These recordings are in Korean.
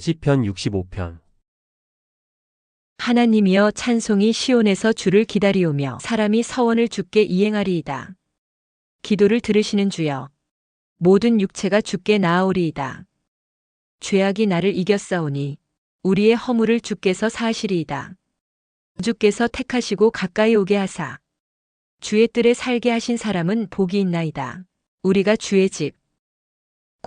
시편 65편 하나님이여 찬송이 시온에서 주를 기다리오며 사람이 서원을 주께 이행하리이다. 기도를 들으시는 주여 모든 육체가 주께 나아오리이다. 죄악이 나를 이겼사오니 우리의 허물을 주께서 사하시리이다. 주께서 택하시고 가까이 오게 하사 주의 뜰에 살게 하신 사람은 복이 있나이다. 우리가 주의 집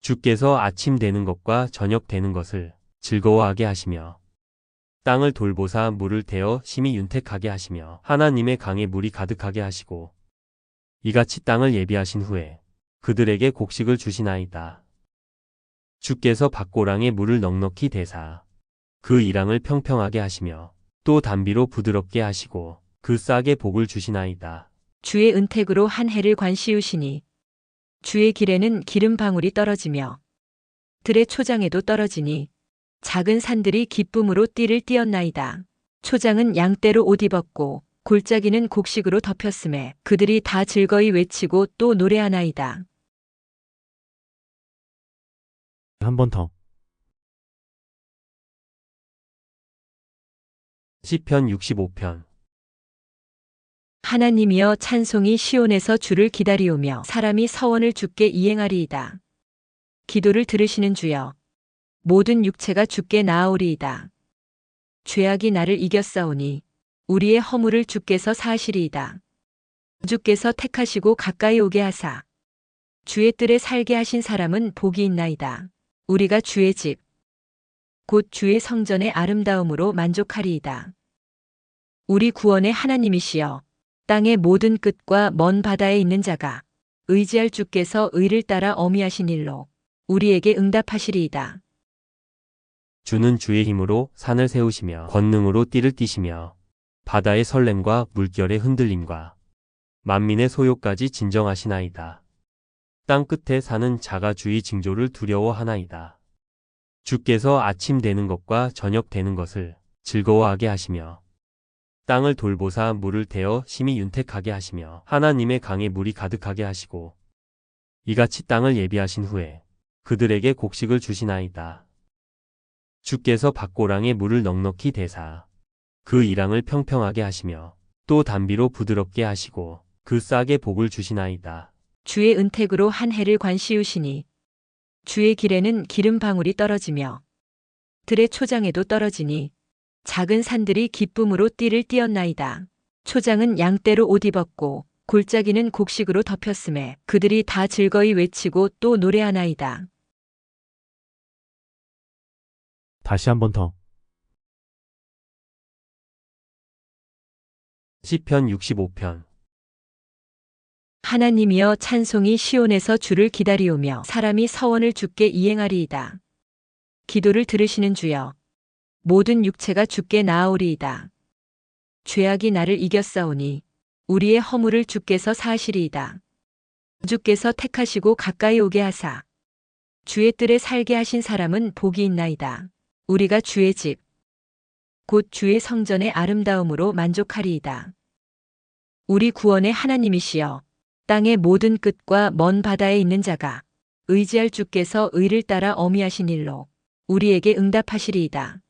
주께서 아침 되는 것과 저녁 되는 것을 즐거워하게 하시며 땅을 돌보사 물을 대어 심히 윤택하게 하시며 하나님의 강에 물이 가득하게 하시고 이같이 땅을 예비하신 후에 그들에게 곡식을 주시나이다. 주께서 밭고랑에 물을 넉넉히 대사 그 이랑을 평평하게 하시며 또 단비로 부드럽게 하시고 그 싹에 복을 주시나이다. 주의 은택으로 한 해를 관시우시니 주의 길에는 기름 방울이 떨어지며 들의 초장에도 떨어지니 작은 산들이 기쁨으로 띠를 띄었나이다. 초장은 양떼로 옷 입었고 골짜기는 곡식으로 덮였음에 그들이 다 즐거이 외치고 또 노래하나이다. 한 번 더. 시편 65편 하나님이여 찬송이 시온에서 주를 기다리오며 사람이 서원을 주께 이행하리이다. 기도를 들으시는 주여 모든 육체가 주께 나아오리이다. 죄악이 나를 이겼사오니 우리의 허물을 주께서 사하시리이다. 주께서 택하시고 가까이 오게 하사 주의 뜰에 살게 하신 사람은 복이 있나이다. 우리가 주의 집 곧 주의 성전의 아름다움으로 만족하리이다. 우리 구원의 하나님이시여 땅의 모든 끝과 먼 바다에 있는 자가 의지할 주께서 의를 따라 어미하신 일로 우리에게 응답하시리이다. 주는 주의 힘으로 산을 세우시며 권능으로 띠를 띠시며 바다의 설렘과 물결의 흔들림과 만민의 소요까지 진정하시나이다. 땅 끝에 사는 자가 주의 징조를 두려워하나이다. 주께서 아침 되는 것과 저녁 되는 것을 즐거워하게 하시며 땅을 돌보사 물을 대어 심히 윤택하게 하시며 하나님의 강에 물이 가득하게 하시고 이같이 땅을 예비하신 후에 그들에게 곡식을 주시나이다. 주께서 밭고랑에 물을 넉넉히 대사 그 이랑을 평평하게 하시며 또 단비로 부드럽게 하시고 그 싹에 복을 주시나이다. 주의 은택으로 한 해를 관시우시니 주의 길에는 기름 방울이 떨어지며 들의 초장에도 떨어지니 작은 산들이 기쁨으로 띠를 띄었나이다. 초장은 양떼로 옷 입었고 골짜기는 곡식으로 덮였음에 그들이 다 즐거이 외치고 또 노래하나이다. 다시 한 번 더. 시편 65편 하나님이여 찬송이 시온에서 주를 기다리오며 사람이 서원을 주께 이행하리이다. 기도를 들으시는 주여 모든 육체가 주께 나아오리이다. 죄악이 나를 이겼사오니 우리의 허물을 주께서 사하시리이다. 주께서 택하시고 가까이 오게 하사 주의 뜰에 살게 하신 사람은 복이 있나이다. 우리가 주의 집 곧 주의 성전의 아름다움으로 만족하리이다. 우리 구원의 하나님이시여 땅의 모든 끝과 먼 바다에 있는 자가 의지할 주께서 의를 따라 어미하신 일로 우리에게 응답하시리이다.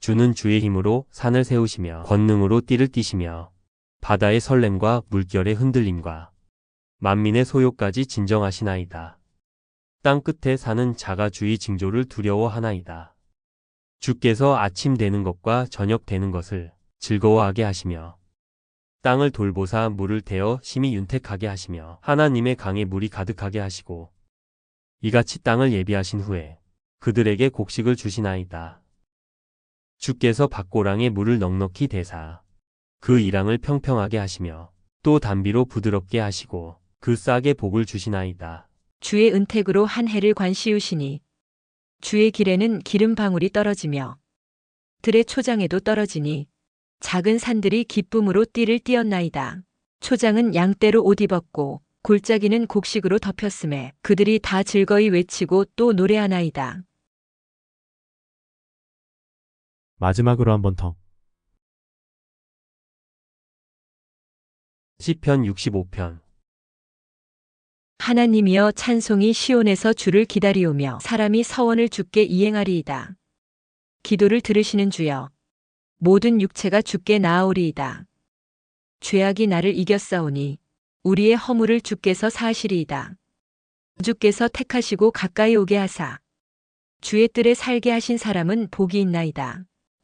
주는 주의 힘으로 산을 세우시며 권능으로 띠를 띠시며 바다의 설렘과 물결의 흔들림과 만민의 소요까지 진정하시나이다. 땅 끝에 사는 자가 주의 징조를 두려워하나이다. 주께서 아침 되는 것과 저녁 되는 것을 즐거워하게 하시며 땅을 돌보사 물을 대어 심히 윤택하게 하시며 하나님의 강에 물이 가득하게 하시고 이같이 땅을 예비하신 후에 그들에게 곡식을 주시나이다. 주께서 밭고랑에 물을 넉넉히 대사 그 이랑을 평평하게 하시며 또 단비로 부드럽게 하시고 그 싹에 복을 주시나이다. 주의 은택으로 한 해를 관시우시니 주의 길에는 기름 방울이 떨어지며 들의 초장에도 떨어지니 작은 산들이 기쁨으로 띠를 띄었나이다. 초장은 양떼로 옷 입었고 골짜기는 곡식으로 덮였음에 그들이 다 즐거이 외치고 또 노래하나이다. 마지막으로 한 번 더. 시편 65편 하나님이여 찬송이 시온에서 주를 기다리오며 사람이 서원을 주께 이행하리이다. 기도를 들으시는 주여 모든 육체가 주께 나아오리이다. 죄악이 나를 이겼사오니 우리의 허물을 주께서 사하시리이다. 주께서 택하시고 가까이 오게 하사 주의 뜰에 살게 하신 사람은 복이 있나이다.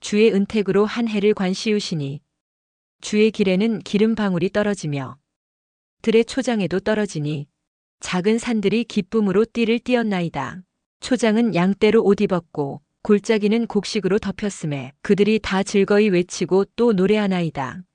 주의 은택으로 한 해를 관시우시니 주의 길에는 기름 방울이 떨어지며 들의 초장에도 떨어지니 작은 산들이 기쁨으로 띠를 띄었나이다. 초장은 양떼로 옷 입었고 골짜기는 곡식으로 덮였음에 그들이 다 즐거이 외치고 또 노래하나이다.